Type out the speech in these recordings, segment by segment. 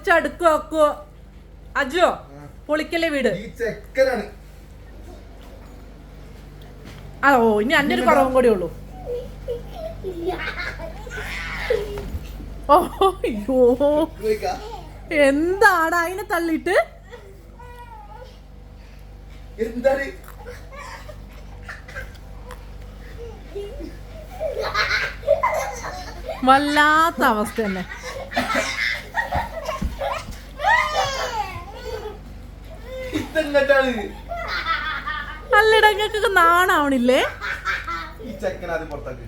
പൊളിച്ചടുക്കോ ഒക്കോ അജോ പൊളിക്കല്ലേ വീട്? ഓ ഇനി അന്റെ ഒരു കുറവും കൂടി ഉള്ളൂ. ഓ അയ്യോ. ചോദിക്കാ. എന്താണ് അതിനെ തള്ളിയിട്ട്? എന്താണ്? വല്ലാത്ത അവസ്ഥ തന്നെ. അല്ലടാ നാണാവണില്ലേ? ഈ ചെക്കൻ ആദ്യം പുറത്താക്ക്.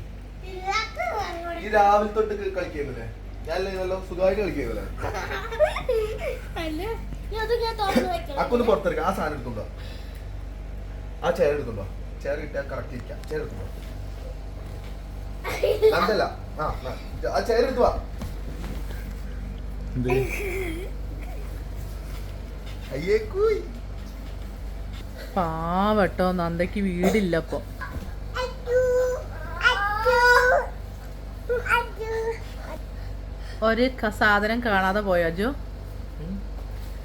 ഈ രാവിലെ തൊട്ട് കളിക്കുന്നില്ലേ ഞാനല്ലേ നല്ല സുഖമായിട്ട് കളിക്കുന്നില്ലേ അക്കൊന്ന് പുറത്തെടുക്കാം ആ സാധനം എടുത്തുണ്ടോ? ആ ചെയർ എടുത്തുണ്ടോ? ചെയർ കിട്ടിയാൽ കറക്റ്റ് ഇരിക്കാം. ചെയർ എടുത്തുണ്ടോ? കണ്ടല്ല. ആ ആ ചെയർ എടുത്തു വാ. അയ്യേ കൂയ്. പാവട്ടോ നന്ദയ്ക്ക് വീടില്ല അപ്പൊ ഒരു സാധനം കാണാതെ പോയോ അജു?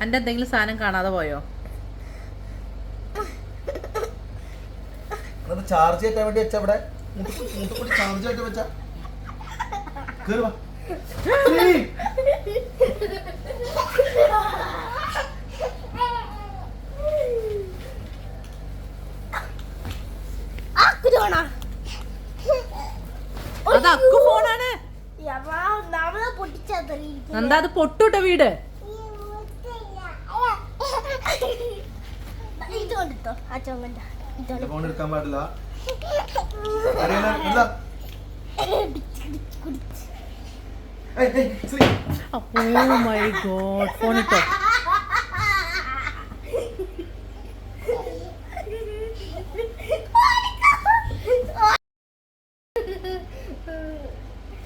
എന്റെ എന്തെങ്കിലും സാധനം കാണാതെ പോയോ? ചാർജ് ചെയ്യാൻ വേണ്ടി വെച്ച അവിടെ ചാർജ് ആയിട്ട് വെച്ച? കേറി. വാ ഏയ്. അത് അക്കു ഫോണാണ്. നമ്മളെ പൊട്ടിച്ചതറി അത് പൊട്ടുട്ട വീട്. ഫോൺ എടുക്കാൻ പാടില്ല. എന്താ. ഓ മൈ ഗോഡ് ഫോൺ ഇട്ടോ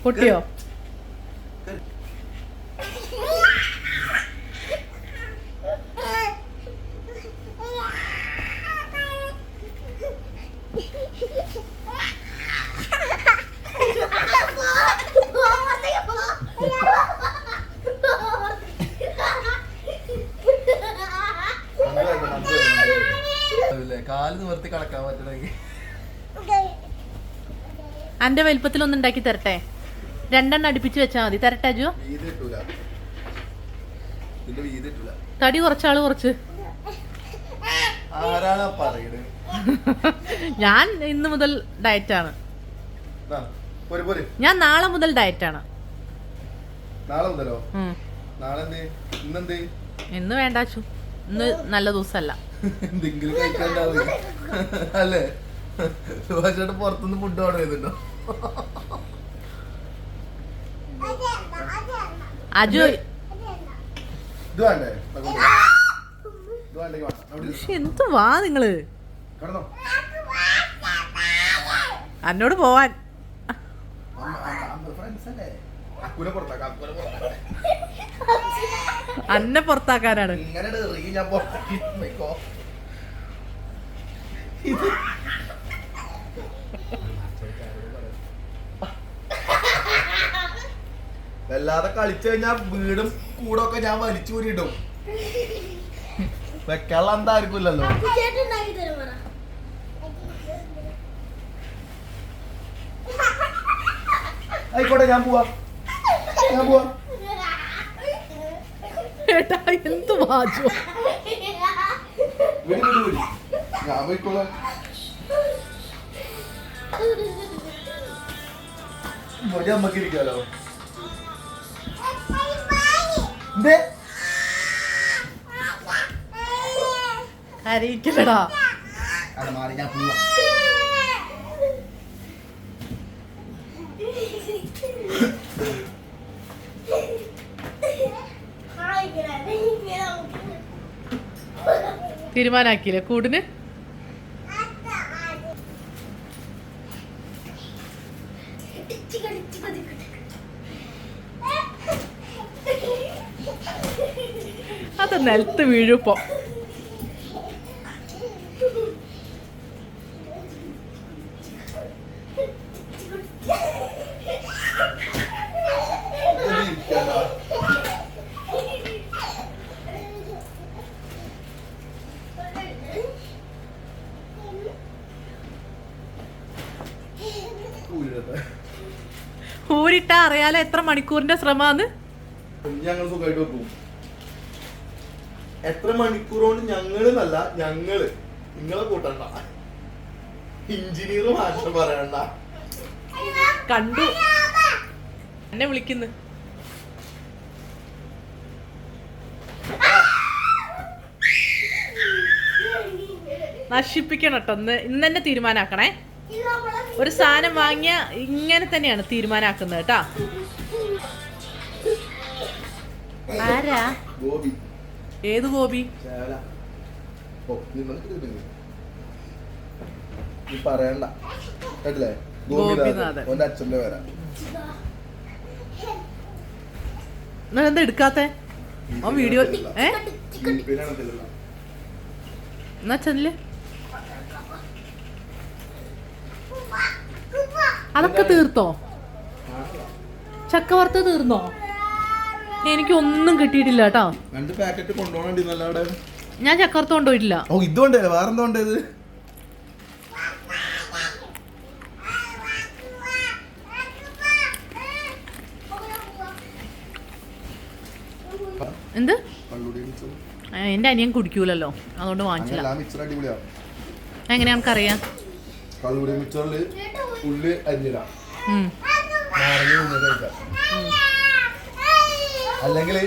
പൊട്ടിയോ? കാൽ നിവർത്തി കളക്കാൻ പറ്റണമെങ്കിൽ. അന്റെ തരട്ടെ? രണ്ടെണ്ണം അടുപ്പിച്ച് വെച്ചാൽ മതി. തരട്ടെ കിട്ടൂല തടി കുറച്ചാൾ കുറച്ച്. ഞാൻ ഇന്ന് മുതൽ ഡയറ്റാണ് ഞാൻ നാളെ മുതൽ ഡയറ്റാണ് നാളെ മുതലോ? നാളെ ഇന്ന് വേണ്ടാച്ചു ഇന്ന് നല്ല ദിവസല്ല. എന്തെങ്കിലും കഴിക്കാണ്ടാവും? അല്ലേ? സുഭാഷേട്ട് പുറത്തുനിന്ന് ഫുഡ് ഓർഡർ ചെയ്തിട്ടുണ്ടോ അജു ഇത് വേണ്ടേ ഇത് വേണ്ടെങ്കിൽ വേണ്ട അവിടെ ഇരുന്നോ. ശ്ശെ, എന്ത് വാ നിങ്ങൾ? എന്നോട് പോവാൻ. അന്നെ പുറത്താക്കാനാണ്. ഇങ്ങനെ എറിയും ഞാൻ പുറത്താക്കി വെക്കോ വല്ലാതെ കളിച്ചു കഴിഞ്ഞാൽ വീടും കൂടൊക്കെ ഞാൻ വലിച്ചു കൂടിയിടും വെക്കാനുള്ള എന്തായിരിക്കില്ലല്ലോ ആയിക്കോട്ടെ ഞാൻ പോവാ. ഞാൻ പോവാ. ഏട്ടാ എന്ത് ഞാൻ പോയിക്കോളാം. മതി അമ്മയ്ക്ക് മാറി ഞാൻ പോവാ. തീരുമാനാക്കിയില്ലേ? കൂടിന്? നിലത്ത് വീഴുപ്പോ ഊരിട്ട അറിയാലോ എത്ര മണിക്കൂറിന്റെ ശ്രമാന്ന് ഞങ്ങൾ സുഖമായിട്ട് വെക്കും. എത്ര മണിക്കൂർ കൊണ്ട് ഞങ്ങൾ. എന്നല്ല ഞങ്ങൾ നിങ്ങളെ കൂട്ടണ്ട. എഞ്ചിനീയർ ഭാഷ പറയണ്ട. കണ്ടു. എന്നെ വിളിക്കുന്നു. നശിപ്പിക്കണം കേട്ടോ ഇന്ന്. ഇന്ന് തന്നെ തീരുമാനാക്കണേ. ഒരു സാധനം വാങ്ങിയ ഇങ്ങനെ തന്നെയാണ് തീരുമാനാക്കുന്നത് കേട്ടാ. ആരാ? ഗോപി. ഏത് ഗോപി? പറയണ്ട. കേട്ടില്ലേ? ഗോപിനാഥൻ. ഗോപിനാഥൻ. ഓന്റെ അച്ഛന്റെ പേരാ. നിങ്ങൾ എന്താ എടുക്കാത്തെ? ആ വീഡിയോ ഏ. എന്നാ അതൊക്കെ തീർത്തോ? ചക്ക വറുത്ത് തീർന്നോ? എനിക്കൊന്നും കിട്ടിയിട്ടില്ല കേട്ടോ. രണ്ട് പാക്കറ്റ് കൊണ്ടുപോകണ്ടിന്നല്ല അവിടെ. ഞാൻ ചക്കർത്ത് കൊണ്ടുപോയിട്ടില്ല. ഓ ഇതുകൊണ്ട് വേറെന്താ കൊണ്ടേത് എന്ത്? എന്റെ അനിയൻ കുടിക്കൂലല്ലോ. അതുകൊണ്ട് വാങ്ങിച്ചില്ല എങ്ങനെയാ നമുക്കറിയാം? കള്ളുടി മിക്സറിൽ ഉള്ളി അരിഞ്ഞിടാം. അല്ലെങ്കിൽ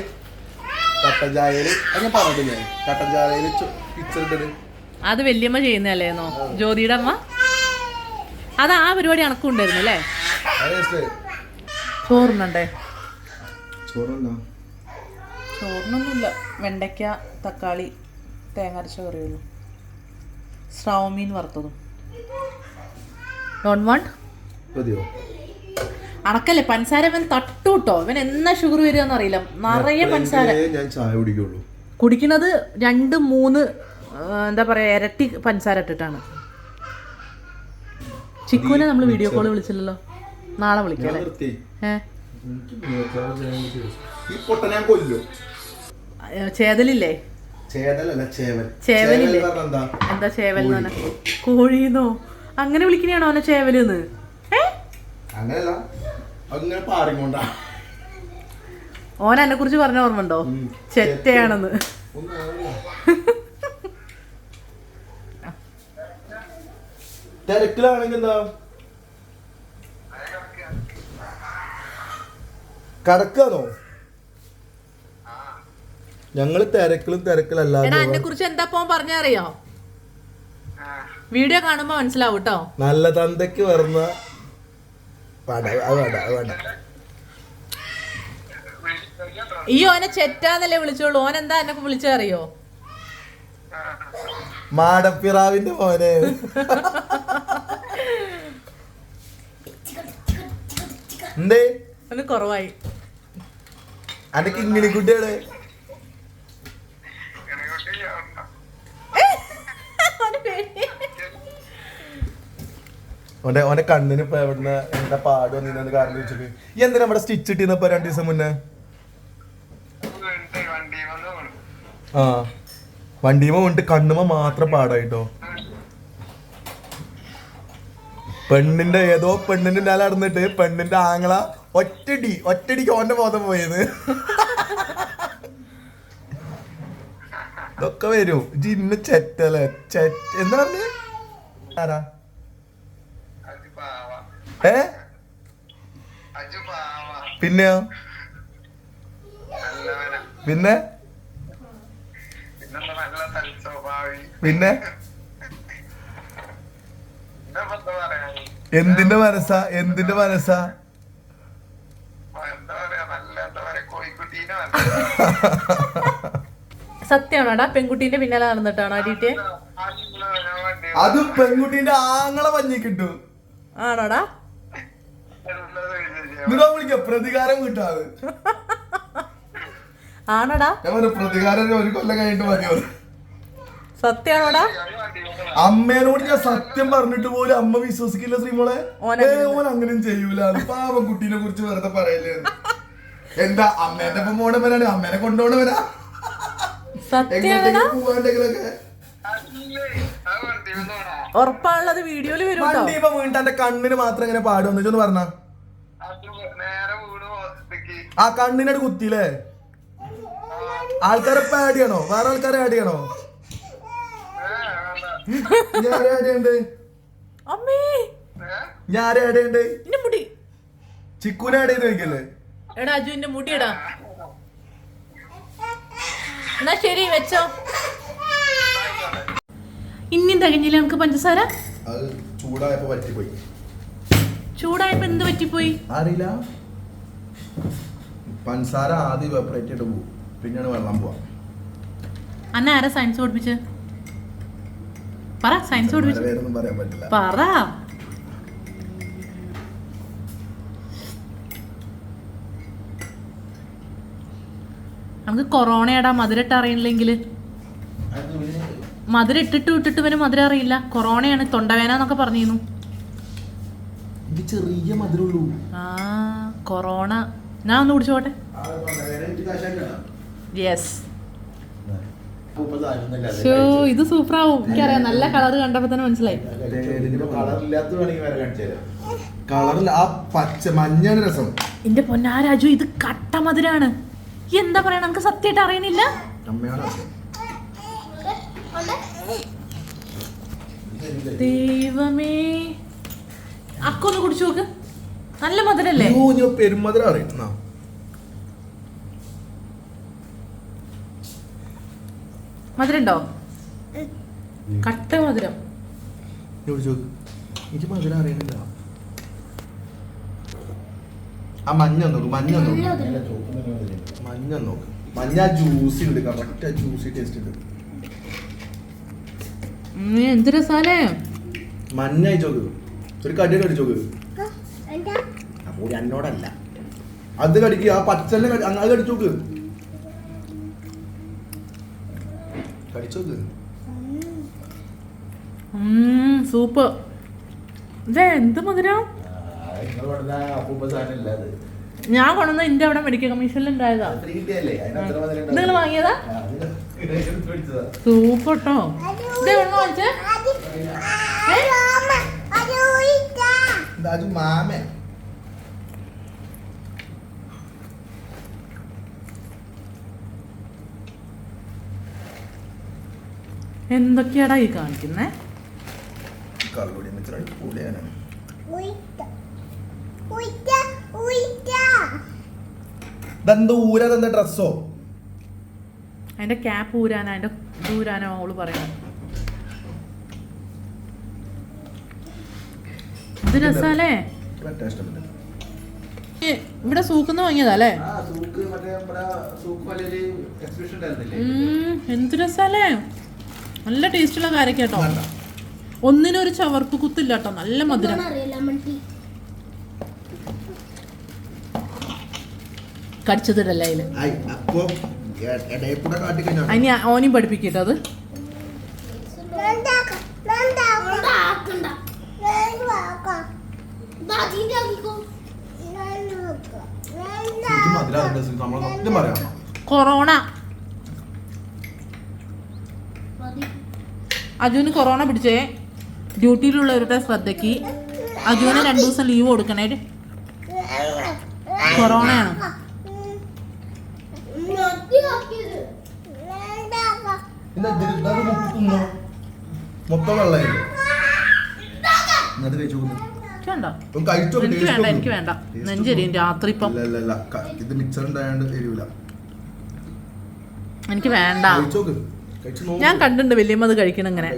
കട്ടൻ ചായയിൽ അങ്ങനെ പറഞ്ഞില്ലേ കട്ടൻ പിച്ചറിട്ടത് അത് വല്യമ്മ ചെയ്യുന്നതല്ലേന്നോ ജ്യോതിയുടെ അമ്മ? അത് ആ പരിപാടി അണക്കും ഉണ്ടായിരുന്നു അല്ലേ? ചോറുണ്ടേ ചോറുണ്ടോ ചോറിനൊന്നുമില്ല. വെണ്ടയ്ക്ക തക്കാളി തേങ്ങ അരച്ച കറിയുള്ളൂ. സ്രാവ് മീൻ വറുത്തതും. ഡോൺ വൺ മതിയോ? അണക്കല്ലേ പഞ്ചസാര ഇവൻ തട്ടൂട്ടോ? ഇവൻ എന്നാ ഷുഗർ വരികയെന്ന് അറിയില്ല. നിറയെ പഞ്ചസാര ഞാൻ ചായ കുടിക്കുള്ളൂ. കുടിക്കുന്നത് രണ്ട് മൂന്ന് എന്താ പറയാ ഇരട്ടി പഞ്ചസാര ഇട്ടിട്ടാണ്. ചിക്കുവിനെ നമ്മൾ വീഡിയോ കോൾ വിളിച്ചില്ലല്ലോ? നാളെ വിളിക്കാം ചേതലില്ലേ? ചേവലില്ലേ? എന്താ? ചേവൽ എന്ന് കോഴീന്നോ? അങ്ങനെ വിളിക്കണോ അവനെ ചേവലെന്ന് ഏ? അങ്ങനല്ല. പാറിക്കൊണ്ടാ ഓൻ എന്നെ കുറിച്ച് പറഞ്ഞ ഓർമ്മ. ചെറ്റയാണെന്ന്. തിരക്കിലാണെങ്കിൽ എന്താ? കടക്കാണോ? ഞങ്ങൾ തിരക്കിലും തിരക്കിലല്ല എന്നെ കുറിച്ച് എന്താ പോൻ പറഞ്ഞറിയോ വീഡിയോ കാണുമ്പോ മനസ്സിലാവും കേട്ടോ നല്ല തന്തയ്ക്ക് വരുന്ന വേണ്ട അത് വേണ്ട അത് വേണ്ട. ഈ ഓനെ ചെറ്റാന്നല്ലേ വിളിച്ചോളൂ. ഓൻ എന്താ എന്നെ വിളിച്ചറിയോ? മാടപ്പിറാവിന്റെ മോനെ. എന്തേ? കുറവായി. അനക്ക് ഇങ്ങനെ കുട്ടിയാണ് ഓന് പേടി. ഓന്റെ ഓന്റെ കണ്ണിന് ഇപ്പൊ എവിടുന്ന് എന്താ പാട് വന്നിരുന്ന കാരണം വെച്ചിട്ട് ഈ എന്തിനാ നമ്മുടെ സ്റ്റിച്ച് ഇട്ടിരുന്നപ്പോ രണ്ടു ദിവസം മുന്നേ? ആ. വണ്ടിയുമ ഉണ്ട് കണ്ണുമ്മ മാത്രം പാടായിട്ടോ. പെണ്ണിന്റെ ഏതോ പെണ്ണിന്റെ നാല നടന്നിട്ട് പെണ്ണിന്റെ ആങ്ങള ഒറ്റടി ഒറ്റടിക്ക് ഓന്റെ ബോധം പോയത്. ഇതൊക്കെ വരും. ജിന്ന് ചെറ്റല്ലേ? ചെറ്റ എന്താ പറഞ്ഞത് ആരാ? ഏ? പിന്നെയോ പിന്നെ? പിന്നെ? എന്തിന്റെ മനസ്സാ? എന്തിന്റെ മനസ്സാ? സത്യമാണോടാ പെൺകുട്ടീന്റെ പിന്നാലെ നടന്നിട്ടാണോ അടിയിട്ട്? അത് പെൺകുട്ടീന്റെ ആങ്ങളെ പഞ്ഞി കിട്ടും ആണോടാ? നിങ്ങൾ വിളിക്ക പ്രതികാരം കിട്ടാതെ. ആണോടാ. ഞാൻ പറഞ്ഞു പ്രതികാരം ഒരു കൊല്ലം കഴിഞ്ഞിട്ട് മതിയോ സത്യാണോടാ? അമ്മേനോട് ഞാൻ സത്യം പറഞ്ഞിട്ട് പോലും അമ്മ വിശ്വസിക്കില്ല ശ്രീമോളെ ഓൻ അങ്ങനെയും ചെയ്യൂല. പാവം കുട്ടീനെ കുറിച്ച് വെറുതെ പറയല്ലേ? എന്താ അമ്മേന്റെ ഒപ്പം പോണവനാണ് അമ്മേനെ കൊണ്ടുപോണവനാ എങ്ങോട്ടെങ്കിലും പോവാണ്ടെങ്കിലൊക്കെ ഉറപ്പാണുള്ളത് വീഡിയോയിൽ വരും വീണ്ടും കണ്ണിന് മാത്രം ഇങ്ങനെ പാടുമെന്ന് വെച്ചൊന്ന് പറഞ്ഞ. ആ കണ്ണിനട് കുത്തിയില്ലേ? ആൾക്കാരെ ഇപ്പൊ ആഡ് ചെയ്യണോ? വേറെ ആൾക്കാരെ ആഡ് ചെയ്യണോ? ഞാൻ ആഡ് ചെയ്യണ്ട്? അമ്മേ. ഞാൻ ആഡ് ചെയ്യണ്ട്? മുടി. ചിക്കുനെ ആഡ് ചെയ്ത് നോക്കിയല്ലേ എടാ അജുവിന്റെ മുടി ഇടാ. എന്നാ ശരി വെച്ചോ. ഇനിയും തികഞ്ഞില്ല നമുക്ക് പഞ്ചസാര? അത് ചൂടായപ്പോ പറ്റിപ്പോയി ചൂടായപ്പോ എന്ത് പറ്റിപ്പോയി? അറിയില്ല. പഞ്ചസാര ആദ്യം വെപ്പറേറ്റ് ചെയ്തിട്ട് പോകും പിന്നെയാണ് വെള്ളം പോവാ. അന്ന ആരാ സയൻസ് പഠിപ്പിച്ച്? പറ സയൻസ് പഠിപ്പിച്ച്. പറയാൻ പറ്റില്ല. പറ. നമുക്ക് കൊറോണയാടാ മധുരട്ട് അറിയില്ലെങ്കിൽ. മധുര ഇട്ടിട്ട് വിട്ടിട്ട് വരെ മധുര അറിയില്ല. കൊറോണയാണ് തൊണ്ടവേന എന്നൊക്കെ പറഞ്ഞിരുന്നു. ഇത് ചെറിയ മധുരമുള്ളൂ. ആ കൊറോണ. ഞാൻ ഒന്ന് കുടിച്ചോട്ടെ? യെസ് ഷോ ഇത് സൂപ്പറാവും. എനിക്കറിയാം. നല്ല കളർ കണ്ടപ്പോ തന്നെ മനസ്സിലായി. കളറില്ല. ആ പച്ച മഞ്ഞാണ് രസം. എന്റെ പൊന്നാരാജു ഇത് കട്ട മധുരാണ്. എന്താ പറയാ നമുക്ക് സത്യമായിട്ട് രസം ദൈവമേ അക്കൊന്ന് കുടിച്ചു നോക്ക്. നല്ല മധുരല്ലേ? ഓ ഞാൻ പെരുമധുരം അറിയുന്ന മധുരണ്ടോ? കട്ട മധുരം. നീ കുടിച്ച് നോക്ക്. എനിക്ക് മധുരം അറിയണില്ല. ആ മഞ്ഞ നോക്ക് മഞ്ഞ നോക്ക്. മഞ്ഞ നോക്ക്. മഞ്ഞ ജ്യൂസി ഉണ്ട് കറക്റ്റ് ജ്യൂസി ടേസ്റ്റ് ഉണ്ട് എന്ത് രസാലേ. മഞ്ഞ ചോക്ക്. ഒരു കടി എന്താ എന്നോടല്ല അത് കടിക്കുക ആ പച്ചന്നെ കടി അത് കടിച്ചോക്ക് കടിച്ചോക്ക് ഉം, സൂപ്പർ. ഇതേ എന്ത് മധുരം? ഞാൻ കൊണ്ടുവന്ന എന്റെ അവിടെ മെഡിക്കൽ കമ്മീഷനിൽ ഉണ്ടായതാ നിങ്ങൾ വാങ്ങിയതാ? സൂപ്പർ കേട്ടോ ഇത് എവിടെ വാങ്ങിച്ചേ. അത് né? എന്തൊക്കെയാടാ ഈ കാണിക്കുന്നേ? കള്ളുടി ഊര തന്നെ ഡ്രസ്സോ അതിന്റെ ക്യാപ്പ് ഊരാനോ അതിന്റെ ഊരാനോ അവൾ പറയണം രസാലേ ഇവിടെ സൂക്കുന്ന വാങ്ങിയതല്ലേ എന്ത് രസാലേ നല്ല ടേസ്റ്റുള്ള കാര്യ കേട്ടോ. വേണ്ട. ഒന്നിനൊരു ചവർപ്പ് കുത്തില്ല കേട്ടോ നല്ല മധുരം. കടിച്ചതിടല്ലേ അതിന് ഓനും പഠിപ്പിക്കട്ടോ അത് ശരിക്കും മധുരം നമ്മൾ സത്യം പറയാം കൊറോണ. അജുവിന് കൊറോണ പിടിച്ചേ. ഡ്യൂട്ടിയിലുള്ളവരുടെ ശ്രദ്ധയ്ക്ക്. അജുവിന് രണ്ടു ദിവസം ലീവ് കൊടുക്കണേ. കൊറോണയാണ്? മൊത്തം വെള്ളം എന്നിട്ട് കഴിച്ചു വേണ്ട. എനിക്ക് വേണ്ട നോക്ക്. എനിക്ക് വേണ്ട. നെഞ്ചെരിയും. രാത്രി ഇപ്പം. ഇത് മിക്സർ ഉണ്ടായോണ്ട് എരിവില്ല എനിക്ക്. ഞാൻ കണ്ടിട്ടുണ്ട് വല്യമ്മ അത് കഴിക്കണം ഇങ്ങനെ.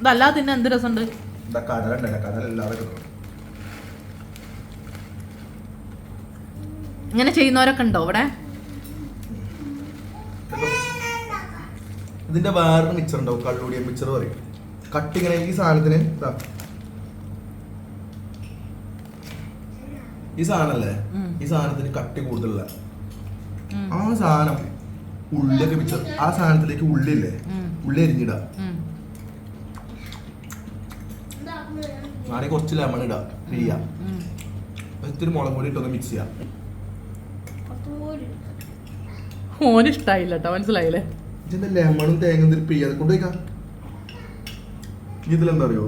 ഇതല്ലാതെ പിന്നെ എന്ത് രസമുണ്ട്? ഇതാ കടല എല്ലാവരും ഇങ്ങനെ ചെയ്യുന്നവരൊക്കെ ഉണ്ടോ ഇവിടെ ഇതിന്റെ വേറൊരു മിക്സർ ഉണ്ടാവും കള്ളുടിയ മിക്സർ പറയും. കട്ടിങ്ങനെ ഈ സാധനത്തിന് ഇതാ. ഈ സാധനല്ലേ. ഈ സാധനത്തിന് കട്ടി കൂടുതലുള്ള ആ സാധനം ഉള്ളിയൊക്കെ മിക്സർ ആ സാധനത്തിലേക്ക് ഉള്ളില്ലേ. ഉള്ളി എരിഞ്ഞിട. നാളെ കുറച്ച് ലെമൺ ഇടാം. ഇത്തിരി മുളക് പൊടി ഇട്ടൊന്ന് മിക്സ് ചെയ്യാം. ഓന് ഇഷ്ടായില്ല കേട്ടോ മനസ്സിലായില്ലേ ഇതിന്റെ ലെമണും തേങ്ങ ഇതിൽ അത് കൊണ്ടുപോയിക്കാം? ഇതിലെന്താ അറിയോ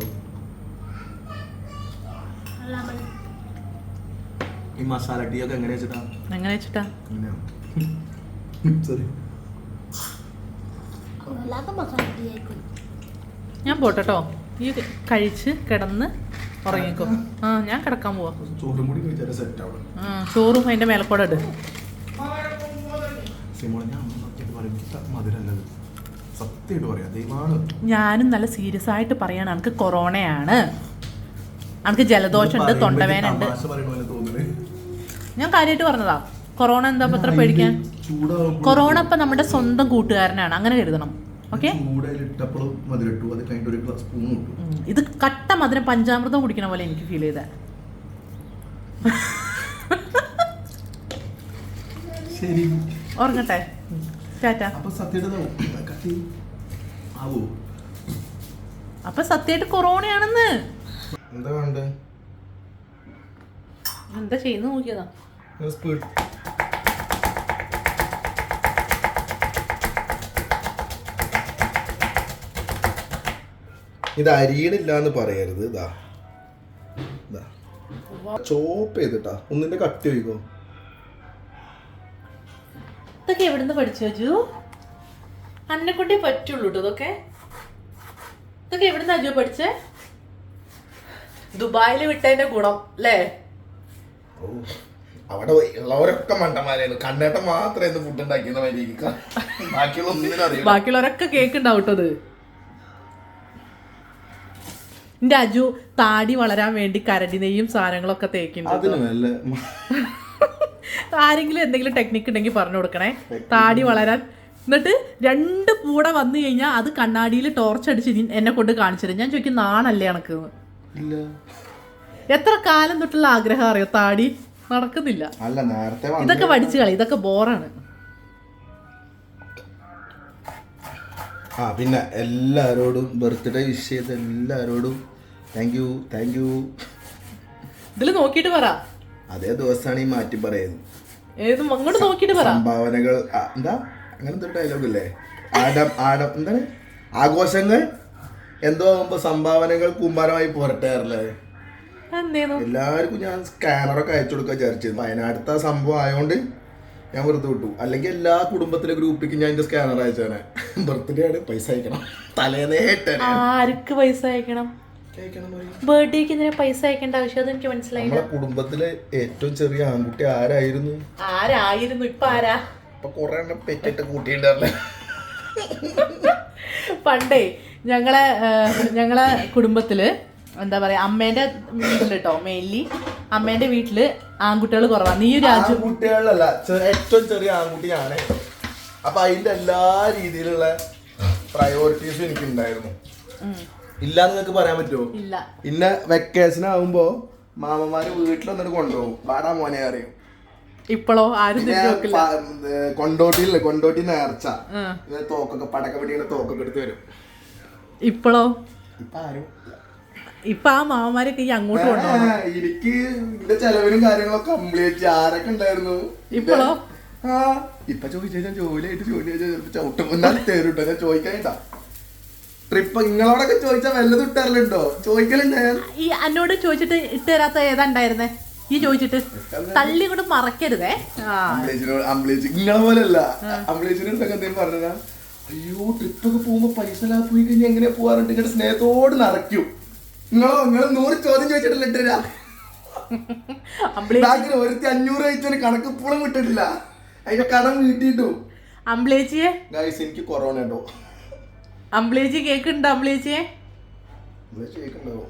ഈ മസാല ടീ ഒക്കെ എങ്ങനെ വെച്ചിട്ടാ? എങ്ങനെ വെച്ചിട്ടാ? സോറി. ഞാൻ പോട്ടോ ഈ കഴിച്ച് കിടന്ന് ഉറങ്ങിക്കോ. ആ ഞാൻ കിടക്കാൻ പോവാ. ചോറും കൂടി സെറ്റ് ആവും ആ ചോറും അതിന്റെ മേലക്കോടെ ഇട്. സിമോളെ ഞാൻ അന്ന് സത്യമായിട്ട് പറയും എനിക്ക് മധുരല്ലത്. സത്യമായിട്ട് പറയാം ദൈവമാണ് ഞാനും നല്ല സീരിയസ് ആയിട്ട് പറയാണ് എനിക്ക് കൊറോണയാണ്. എനിക്ക് ജലദോഷമുണ്ട് തൊണ്ടവേനുണ്ട് ഞാൻ കാര്യമായിട്ട് പറഞ്ഞതാ കൊറോണ എന്താ പത്ര ഇത്ര പേടിക്കാൻ? കൊറോണ ഇപ്പൊ നമ്മുടെ സ്വന്തം കൂട്ടുകാരനാണ് അങ്ങനെ കരുതണം ഓക്കെ? ഇത് കട്ട മധുരം പഞ്ചാമൃതം കുടിക്കണ പോലെ എനിക്ക് ഫീൽ ചെയ്ത. ശരി. ഉറങ്ങട്ടെ. അപ്പൊ സത്യമായിട്ട് കൊറോണയാണെന്ന്. എന്താ വേണ്ടേ? എന്താ ചെയ്യുന്ന നോക്കിയതാ. ഇത് അരിയണില്ല എന്ന് പറയരുത് ഇതാ. ചോപ്പ് ചെയ്തിട്ടാ. ഒന്നിന്റെ കട്ടി ഒഴിക്കോ. ഇതൊക്കെ എവിടുന്ന് പഠിച്ചു അജു അന്നെ കൊണ്ടേ പറ്റുള്ളൂ കേട്ടോ ഇതൊക്കെ. ഇതൊക്കെ എവിടുന്ന് അജു പഠിച്ചേ? ദുബായിൽ വിട്ടതിന്റെ ഗുണം അല്ലേ അവിടെ ഉള്ളവരൊക്കെ മണ്ടന്മാരായിരുന്നു കണ്ണേട്ട മാത്രമേ ഫുഡ് ഉണ്ടാക്കിയെന്ന മാതിരി ബാക്കിയുള്ള ഒന്നിനും അറിയില്ല. ബാക്കിയുള്ളവരൊക്കെ കേക്ക് ഉണ്ടാവും കേട്ടോ ഇത്. എന്റെ അജു താടി വളരാൻ വേണ്ടി കരടി നെയ്യും സാധനങ്ങളൊക്കെ തേക്കുന്നുണ്ട് അതിന് നല്ല ആരെങ്കിലും എന്തെങ്കിലും ടെക്നിക്ക് ഉണ്ടെങ്കിൽ പറഞ്ഞു കൊടുക്കണേ. താടി വളരാൻ. എന്നിട്ട് രണ്ട് പൂട വന്നു കഴിഞ്ഞാൽ അത് കണ്ണാടിയിൽ ടോർച്ച് അടിച്ച് എന്നെ കൊണ്ട് കാണിച്ചത് ഞാൻ ചോദിക്കും നാണല്ലേ എനക്ക്? എത്ര കാലം തൊട്ടുള്ള ആഗ്രഹം അറിയോ? താടി നടക്കുന്നില്ല. ഇതൊക്കെ പഠിച്ചു കളി ഇതൊക്കെ ബോറാണ്. ആ പിന്നെ എല്ലാവരോടും ബർത്ത്ഡേ വിഷ് ചെയ്ത എല്ലാവരോടും താങ്ക് യു താങ്ക് യു ഇതിൽ നോക്കിയിട്ട് പറ. അതേ ദിവസമാണ് ഈ മാറ്റി പറയുന്നത്. അങ്ങോട്ട് നോക്കിയിട്ട് പറ. സംഭാവനകൾ എന്താ? അങ്ങനത്തെ ഒരു ഡയലോഗ് അല്ലേ ആഡം ആഡം എന്താണ്? ആഘോഷങ്ങൾ? എന്തോ ആകുമ്പോ സംഭാവനകൾ കുമ്പാരമായി പോരട്ടെ അല്ലേ എല്ലാവർക്കും ഞാൻ സ്കാനറൊക്കെ അയച്ചു കൊടുക്കാൻ വിചാരിച്ചത് അതിനടുത്ത സംഭവം ആയതുകൊണ്ട് ഞാൻ വെറുതെ വിട്ടു. അല്ലെങ്കിൽ എല്ലാ കുടുംബത്തിലെ ഗ്രൂപ്പിക്ക് ഞാൻ എന്റെ സ്കാനർ അയച്ചേനെ. ബർത്ത്ഡേ ആണ് പൈസ അയക്കണം. തലേന്നേട്ടെ ആർക്ക് പൈസ അയക്കണം? ബർത്ത്ഡേക്ക് എന്തിനാ പൈസ അയക്കേണ്ട ആവശ്യം അതെനിക്ക് മനസ്സിലായില്ല. നമ്മളെ കുടുംബത്തിലെ ഏറ്റവും ചെറിയ ആൺകുട്ടി ആരായിരുന്നു? ആരായിരുന്നു? ഇപ്പൊ ആരാ? ഇപ്പൊ കൊറേ പെറ്റിട്ട് കൂട്ടിയിട്ടുണ്ടല്ലേ പണ്ടേ ഞങ്ങളെ ഞങ്ങളെ കുടുംബത്തിൽ എന്താ പറയാ അമ്മേന്റെ വീട്ടിൽ കേട്ടോ മെയിൻലി അമ്മേന്റെ വീട്ടിൽ ആൺകുട്ടികൾ കുറവാണ് നീ രാജു ആൺകുട്ടികളല്ല ഏറ്റവും ചെറിയ ആൺകുട്ടിയാണ് അപ്പൊ അതിന്റെ എല്ലാ രീതിയിലുള്ള പ്രയോറിറ്റീസും എനിക്ക് ഇല്ലാന്ന് നിങ്ങൾക്ക് പറയാൻ പറ്റുമോ ഇല്ല. ഇന്ന വെക്കേഷൻ ആവുമ്പോ മാമന്മാര് വീട്ടിൽ വന്നിട്ട് കൊണ്ടുപോകും പാടാ മോനെ അറിയും. ഇപ്പോഴോ ആരും കൊണ്ടോട്ടിയില്ല കൊണ്ടോട്ടി നേർച്ച. തോക്കൊക്കെ പടക്ക പിടിയുടെ തോക്കൊക്കെ എടുത്ത് വരും. ഇപ്പോഴോ ഇപ്പൊ ആരും ഇപ്പൊ ആ മാമന്മാരൊക്കെ ഈ അങ്ങോട്ട് കൊണ്ടുപോകണം എനിക്ക് ഇതിന്റെ ചെലവിനും കാര്യങ്ങളൊക്കെ കംപ്ലീറ്റ് ആരൊക്കെ ഉണ്ടായിരുന്നു? ഇപ്പോഴോ ഇപ്പൊ ചോദിച്ചാൽ ജോലിയായിട്ട് ജോലി ചെയ്താൽ ചിലപ്പോ ചവിട്ടും. എന്നാലും തരൂട്ടോ ഞാൻ ചോദിക്കാനിട്ടാ ട്രിപ്പ് നിങ്ങളോടൊക്കെ ചോദിച്ചാൽ വല്ലതും ഇട്ടറിലുണ്ടോ ചോദിക്കലുണ്ട് ഈ എന്നോട് ചോദിച്ചിട്ട് ഇട്ട് തരാത്ത ഏതാ ഉണ്ടായിരുന്നേ? ഈ ചോദിച്ചിട്ട്. തള്ളി കൊണ്ട് മറക്കരുതേ. ആ. അംബ്ലേച്ചിനോട് അംബ്ലേച്ച് നിങ്ങളെ പോലെയല്ല. അംബ്ലേജിനോടൊക്കെ എന്തെങ്കിലും പറഞ്ഞതാ? അയ്യോ ട്രിപ്പൊക്കെ പോകുമ്പോ പൈസ ലാഭ പോയി കഴിഞ്ഞാൽ എങ്ങനെ പോവാറുണ്ട്? ഇങ്ങനെ സ്നേഹത്തോട് നിറയ്ക്കും. നിങ്ങളോ നിങ്ങൾ നൂറ് ചോദ്യം ചോദിച്ചിട്ടില്ല ഇട്ടുതരാ? ബാക്കിൽ ഒരുത്തി അഞ്ഞൂറ് അയച്ചതിന് കണക്ക് ഇപ്പോഴും കിട്ടിട്ടില്ല അതിന്റെ കടം വീട്ടിട്ടു അംബ്ലേജിയെ ഗൈസ് എനിക്ക് കൊറോണ ഉണ്ടോ? അമ്പിളേച്ചി കേക്കുണ്ടോ അമ്പിളേച്ചിയെ കേൾക്കണ്ടാവോ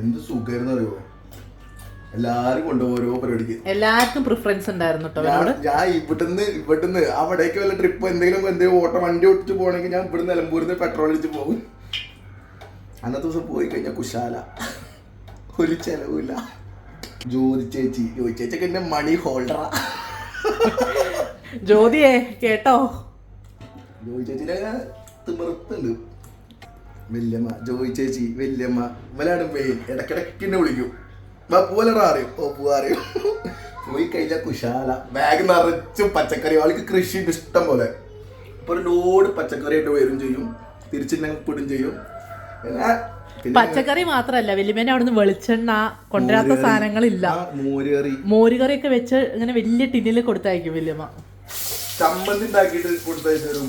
എന്ത് സുഖമായിരുന്നു അറിയോ എല്ലാരും ഓരോ പരിപാടിക്ക്. എല്ലാവർക്കും പ്രിഫറൻസ് ഉണ്ടായിരുന്നു കേട്ടോ ഞാൻ ഞാൻ ഇവിടുന്ന് ഇവിടുന്ന്. അവിടേക്ക് വല്ല ട്രിപ്പ് എന്തെങ്കിലും എന്തെങ്കിലും ഓട്ടോ വണ്ടി ഓടിച്ച് പോകണമെങ്കിൽ ഞാൻ ഇവിടുന്ന് നിലമ്പൂരിൽ നിന്ന് പെട്രോൾ അടിച്ച് പോകും. അന്നത്തെ ദിവസം പോയി കഴിഞ്ഞാൽ കുശാല. ഒരു ചെലവില്ല ജ്യോതി ചേച്ചി ജ്യോതി ചേച്ചിയൊക്കെ എന്റെ മണി ഹോൾഡറാ ജ്യോതിയെ കേട്ടോ? ജ്യോതി ചേച്ചിയുടെ തിമിർത്തുണ്ട്. വല്യമ്മ ജോയി ചേച്ചി വല്യമ്മ ഇവലാണ് പേ ഇടക്കിടക്ക് എന്നെ വിളിക്കും. വാ പൂവലടാ അറിയും ഓ പൂവ അറിയും പോയി കഴിഞ്ഞാൽ കുശാല. ബാഗ് നിറച്ച് പച്ചക്കറി. അവൾക്ക് കൃഷി ഇഷ്ടം പോലെ. അപ്പൊ ഒരു ലോഡ് പച്ചക്കറി ആയിട്ട് വരും ചെയ്യും. തിരിച്ചിന്നെ പിടും ചെയ്യും. പച്ചക്കറി മാത്രല്ല വലിയമ്മേനെ അവിടുന്ന് വെളിച്ചെണ്ണ കൊണ്ടുവരാത്ത. സാധനങ്ങളില്ല. മോരുകറി മോരുകറി. ഒക്കെ വെച്ച് ഇങ്ങനെ വലിയ ടിന്നിൽ കൊടുത്തയക്കും വല്യമ്മ. ചമ്മന്തി ഉണ്ടാക്കിയിട്ട് കൊടുത്തയച്ചു തരും.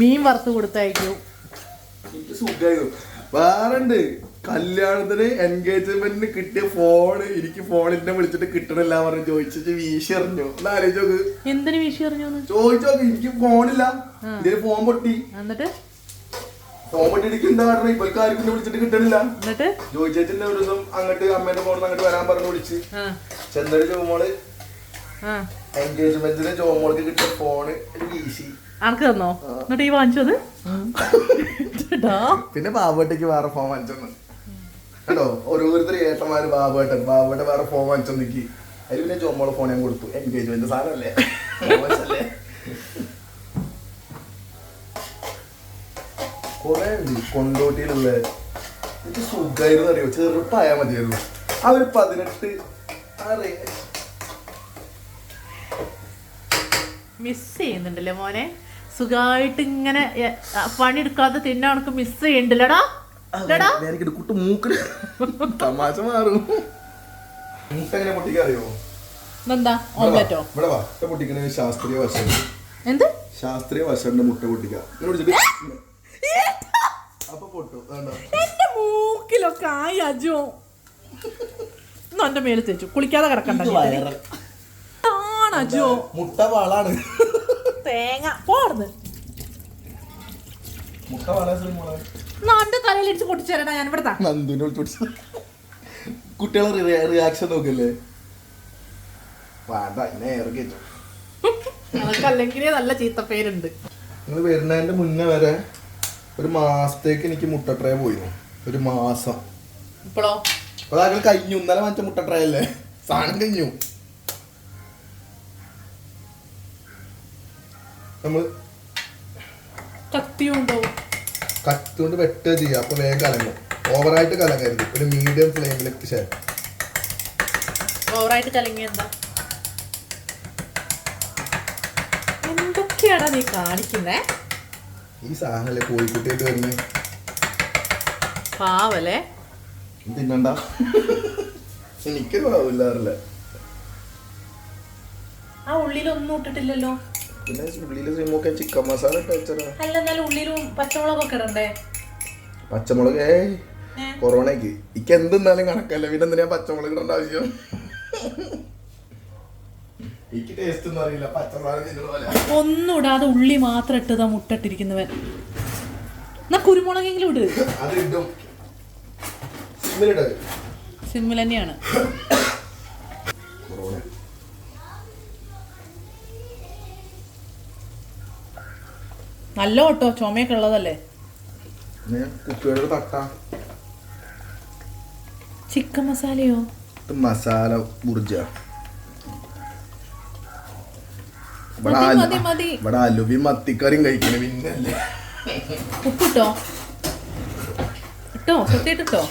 മീൻ വറുത്ത് കൊടുത്തയക്കും. വേറുണ്ട്. കല്യാണത്തിന് എൻഗേജ്മെന്റിന് കിട്ടിയ ഫോണ് എനിക്ക് ഫോണിന്റെ വിളിച്ചിട്ട് കിട്ടണില്ല പറഞ്ഞു. ചോദിച്ചിട്ട് വീശി എറിഞ്ഞു. ഒന്ന് ആലോചിച്ച് നോക്ക്. എന്തിനു വീശി അറിഞ്ഞു ചോദിച്ചു നോക്ക്. എനിക്ക് ഫോണില്ല ഇതിന് ഫോൺ പൊട്ടി. എന്നിട്ട്? ഫോൺ പൊട്ടി. എനിക്ക് എന്താ കാരണം ഇപ്പൊ ആർക്കും വിളിച്ചിട്ട് കിട്ടണില്ല. എന്നിട്ട്? ചോദിച്ചേച്ചിന്റെ ഒരു ദിവസം അങ്ങോട്ട് അമ്മേന്റെ ഫോണിൽ അങ്ങോട്ട് വരാൻ പറഞ്ഞു വിളിച്ച്. ചെന്നൈ ചെന്നൊരു ചോമോൾ എൻഗേജ്മെന്റിന് ചോമോൾക്ക് കിട്ടിയ ഫോണ് വീശി. ആർക്ക് തന്നോ? എന്നിട്ട് ഈ വാങ്ങിച്ചത്? പിന്നെ ബാബുട്ടേക്ക് വേറെ ഫോൺ വാങ്ങിച്ചെന്ന്. കേട്ടോ? ഓരോരുത്തർ ഏട്ടന്മാര് ബാബേട്ടൻ ബാബുട്ടൻ വേറെ ഫോൺ വാങ്ങിച്ചു നിൽക്കി അതിൽ പിന്നെ ജോമോളെ ഫോൺ ഞാൻ കൊടുത്തു. എൻഗേജ്മെന്റ് സാധനമല്ലേ? മോശമല്ലേ? കൊറേ ഉണ്ട് കൊണ്ടോട്ടിയിലുള്ള. എനിക്ക് സുഖമായിരുന്നു അറിയോ? ചെറുപ്പായാ മതിയായിരുന്നു. ആ ഒരു പതിനെട്ട് അറിയ മിസ് ചെയ്യുന്നുണ്ടല്ലേ മോനെ? സുഖമായിട്ട് ഇങ്ങനെ പണി എടുക്കാതെ പണിയെടുക്കാതെ തിന്നാ ഉണക്ക് മിസ് ചെയ്യണ്ടല്ലടാ? തമാശ മാറും. ഓംലെറ്റോ? പൊട്ടിക്കണ ശാസ്ത്രീയ എന്ത്? ശാസ്ത്രീയ വശമുണ്ട് മുട്ട പൊട്ടിക്കുക ഇങ്ങനെ പിടിച്ചിട്ട് അപ്പൊ പൊട്ടു. വേണ്ട. എന്റെ മൂക്കിലൊക്കെ ആയി അജോ. എന്റെ മേലെ തേച്ചു. കുളിക്കാതെ കിടക്കണ്ട ആണ് അജോ. മുട്ട വളാണ് തേങ്ങ. പോർന്ന് മുട്ട തലയിലിടിച്ച് പൊട്ടിച്ചേരടാ ഞാൻ ഇവിടെ നന്ദുവിനെ വിളിച്ചു കുട്ടികളെ റിയാക്ഷൻ നോക്കല്ലേ? വേണ്ട എന്നെ ഇറക്കി നല്ല അല്ലെങ്കിൽ നല്ല ചീത്തപ്പേരുണ്ട് നിങ്ങൾ വരുന്നതിന്റെ മുന്നേ വരെ ഒരു മാസത്തേക്ക് എനിക്ക് മുട്ട ട്രേ പോയിരുന്നു. ഒരു മാസം. ഇപ്പോഴോ അപ്പൊ താങ്കൾ കഴിഞ്ഞു. ഇന്നലെ വാങ്ങിച്ച മുട്ട ട്രേ അല്ലേ? സാധനം കഴിഞ്ഞു. നമ്മൾ കത്തി കൊണ്ട് വെട്ടുക ചെയ്യുക അപ്പൊ വേഗം കലങ്ങും. ഓവറായിട്ട് കലങ്ങരുത്. ഒരു മീഡിയം ഫ്ലെയിമിലേക്ക് ശരി ഓവറായിട്ട് കലങ്ങി എന്താ? എന്തൊക്കെയാടാ നീ കാണിക്കുന്നേ? ഈ സാധനല്ലേ കോഴിക്കുട്ടിയായിട്ട് വരുന്നേ? പാവലേ തിന്നണ്ട. എനിക്കൊരു പാവില്ലാറില്ല ആ ഉള്ളിലൊന്നും ഇട്ടിട്ടില്ലല്ലോ. പിന്നെ ഉള്ളിൽ സിമൊക്കെ ചിക്കൻ മസാല അല്ല എന്നാലും ഉള്ളിലും പച്ചമുളകൊക്കെ ഇടണ്ടേ? പച്ചമുളക് കൊറോണയ്ക്ക്. ഇക്ക് എന്തെന്നാലും കണക്കല്ല. പിന്നെ എന്തിനാ പച്ചമുളക് ഇടേണ്ട ആവശ്യം? എനിക്ക് ടേസ്റ്റ് ഒന്നും അറിയില്ല. പച്ചമുളക് ഒന്നും ഇടാതെ ഉള്ളി മാത്രം ഇട്ടതാ മുട്ടിട്ടിരിക്കുന്നവൻ. എന്നാ കുരുമുളകെങ്കിലും ഇട്. അത് ഇടും. സിമ്മിൽ തന്നെയാണ്. കൊറോണ. നല്ല ഓട്ടോ ചുമയൊക്കെ ഉള്ളതല്ലേ? ചിക്കൻ മസാലയോ? മസാല ബുർജ. ഇവിടെ അലുവി മത്തിക്കറിയും കഴിക്കണ പിന്നല്ലേ. ഉപ്പിട്ടോ? ഇട്ടോ? സത്യമായിട്ടോ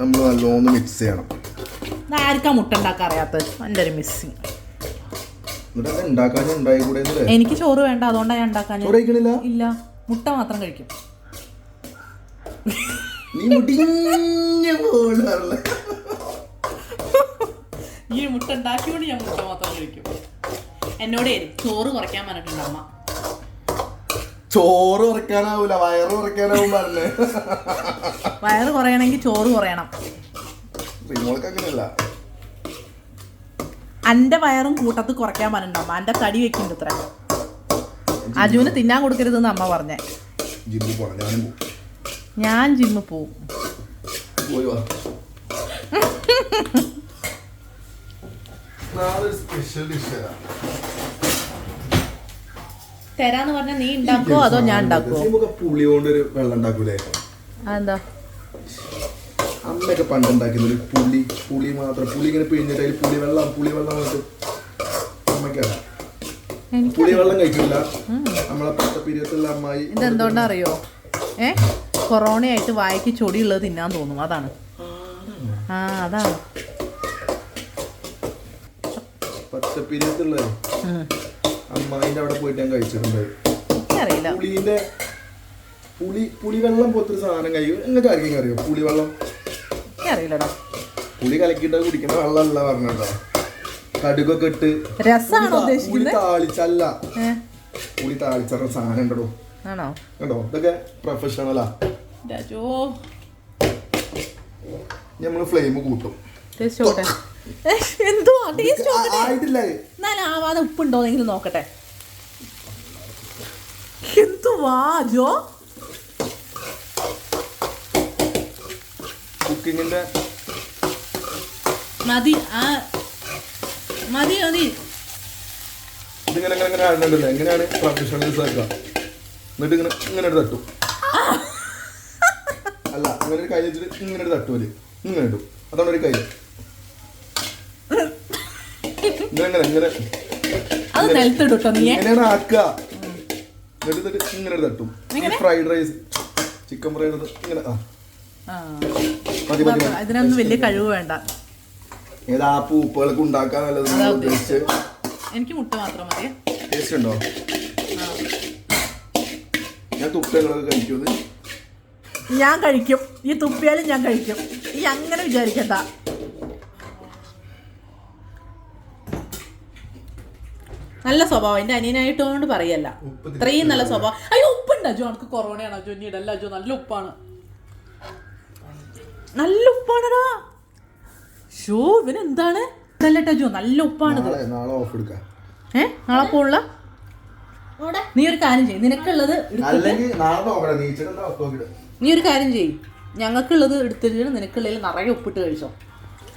നമ്മൾ നല്ലോണം മിക്സ് ചെയ്യണം. ആർക്കാ മുട്ട ഉണ്ടാക്കാൻ അറിയാത്തത്? എന്റെ ഒരു മിസ്സിങ് എന്നിട്ട് അത് ഉണ്ടാക്കാൻ ഉണ്ടായി കൂടെ എനിക്ക് ചോറ് വേണ്ട അതുകൊണ്ടാണ് ഞാൻ ഉണ്ടാക്കാൻ ഇല്ല മുട്ട മാത്രം കഴിക്കും. ഈ മുട്ട ഉണ്ടാക്കിയോണ്ട് ഞാൻ മുട്ട മാത്രം കഴിക്കും. എന്നോടേ ചോറ് കുറയ്ക്കാൻ പറഞ്ഞിട്ടുണ്ട് അമ്മ. ചോറ് കുറയ്ക്കാനാവൂല വയറ് കുറയ്ക്കാനാവും പറഞ്ഞേ. വയറ് കുറയണമെങ്കിൽ ചോറ് കുറയണം. അങ്ങനെയല്ല. എന്റെ വയറും കൂട്ടത്ത് കുറയ്ക്കാൻ പറഞ്ഞിട്ടുണ്ട് അമ്മ? എന്റെ തടി വെക്കുന്നുണ്ട് ഇത്ര. അജുവിന് തിന്നാൻ കൊടുക്കരുതെന്ന് അമ്മ പറഞ്ഞേ. ഞാൻ ജിമ്മിൽ പോവും. തരാന്ന് പറഞ്ഞ നീ ഉണ്ടാക്കോ അതോ ഞാൻ ഉണ്ടാക്കോ പുളി കൊണ്ട് ഒരു വെള്ളം ഉണ്ടാക്കൂലേ? അതെന്താ? അമ്മയൊക്കെ പണ്ടുണ്ടാക്കുന്നത് ഒരു പുളി പുളി മാത്രം. പുളി ഇങ്ങനെ പിഴിഞ്ഞിട്ട് അതിൽ പുളി വെള്ളം പുളി വെള്ളം വന്നിട്ട് അമ്മയ്ക്കാണ് പുളി വെള്ളം കഴിക്കില്ല നമ്മളെ പത്തപ്പിരിയത്തുള്ള അമ്മായി ഇതെന്തുകൊണ്ടറിയോ? ഏ? കൊറോണയായിട്ട് വായിക്ക് ചൊടിയുള്ളത് തിന്നാൻ തോന്നും. അതാണ്. ആ അതാണ്. പത്തപ്പിരിയത്തുള്ള ഉം. അമ്മായിന്റെ അവിടെ പോയിട്ട് ഞാൻ കഴിച്ചിട്ടുണ്ട്. പുളിന്റെ പുളി പുളിവെള്ളം പോലത്തെ സാധനം കഴിയും. എങ്ങനെ ആർക്കെങ്കിലും അറിയോ? പുളിവെള്ളം. എനിക്കറിയില്ലടാ പുളി കലക്കിട്ട് കുടിക്കുന്ന വെള്ളമല്ല പറഞ്ഞോ കടുകൊക്കെ ഇട്ട് രസമാണോ പുളി താളിച്ചല്ല. പുളി താളിച്ച സാധനം ഉണ്ടോ? ആണോ? കണ്ടോ? ഇതൊക്കെ പ്രൊഫഷണലാ നമ്മൾ ഫ്ലെയിം കൂട്ടും. എന്തുവാ ടേസ്റ്റ് എന്നാലും ആവാതെ ഉപ്പുണ്ടോന്നെങ്കിലും നോക്കട്ടെ. എന്തുവാ ജോ? കുക്കിങ്ങിന്റെ മതി ആ മതി മതി. ഇതിങ്ങനെ ഇങ്ങനെ ഇങ്ങനെ ആടുന്നുണ്ടല്ലോ എങ്ങനെയാണ് പ്രൊഫഷണൽസ് ആക്കുക എന്നിട്ട് ഇങ്ങനെ ഇങ്ങനെ തട്ടും. അല്ല അങ്ങനെ ഒരു കൈ വെച്ചിട്ട് ഇങ്ങനെ ഒരു തട്ടുമല്ലേ ഇങ്ങനെ ഇടും. അതാണ് ഒരു കൈ. ഇങ്ങനെ? ഇങ്ങനെ ഇങ്ങനെ ഇങ്ങനെയാണ് ആക്കുക. എന്നിട്ട് ഇങ്ങനെ തട്ടും. ഫ്രൈഡ് റൈസ് ചിക്കൻ ഫ്രൈഡ് ഇങ്ങനെ ആ. മതി മതി മതി. വലിയ കഴിവ് വേണ്ട. ഏതാ പൂപ്പുകളൊക്കെ ഉണ്ടാക്കാൻ നല്ലത് എനിക്ക് മുട്ട മാത്രം മതി. ടേസ്റ്റ് ഉണ്ടോ? ഞാൻ തുപ്പകളൊക്കെ കഴിക്കുന്നത് ഞാൻ കഴിക്കും. ഈ തുപ്പിയാലും ഞാൻ കഴിക്കും. ഈ അങ്ങനെ വിചാരിക്കണ്ട. നല്ല സ്വഭാവം. എന്റെ അനിയനായിട്ടോണ്ട് പറയല്ല. ഇത്രയും നല്ല സ്വഭാവം. അയ്യോ ഉപ്പുണ്ട്? അജു എനിക്ക് കൊറോണയാണ്. അജു ഇനി ഇടല്ല. അജു നല്ല ഉപ്പാണ്. നല്ല ഉപ്പാണടാ. ഷോ ഇവന് എന്താണ്? ഇതല്ലട്ടോ അജു നല്ല ഉപ്പാണിത് നാളെ ഓഫ് എടുക്കാം. ഏ? നാളെ പോള നീ ഒരു കാര്യം ചെയ്യും. നിനക്കുള്ളത് നീ ഒരു കാര്യം ചെയ്യ്. ഞങ്ങൾക്കുള്ളത് എടുത്തിട്ട് നിനക്കുള്ളതിൽ നിറയെ ഉപ്പിട്ട് കഴിച്ചോ.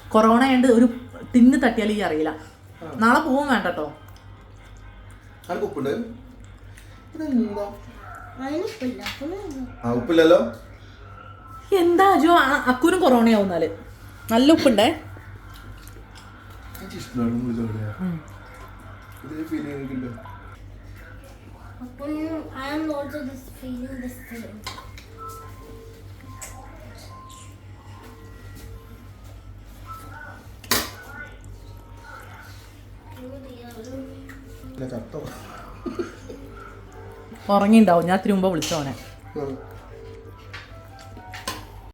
കൊറോണ ആയതുകൊണ്ട് ഒരു തിന്ന് തട്ടിയാൽ ഈ അറിയില്ല. നാളെ പോവും വേണ്ട കേട്ടോ ഉപ്പില്ലല്ലോ? എന്താ അജോ അക്കൂരും കൊറോണ ആവുന്നാൽ നല്ല ഉപ്പുണ്ടേ? ഉറങ്ങിണ്ടാവും. ഞാൻ തിരുമ്പോ വിളിച്ചോനെ.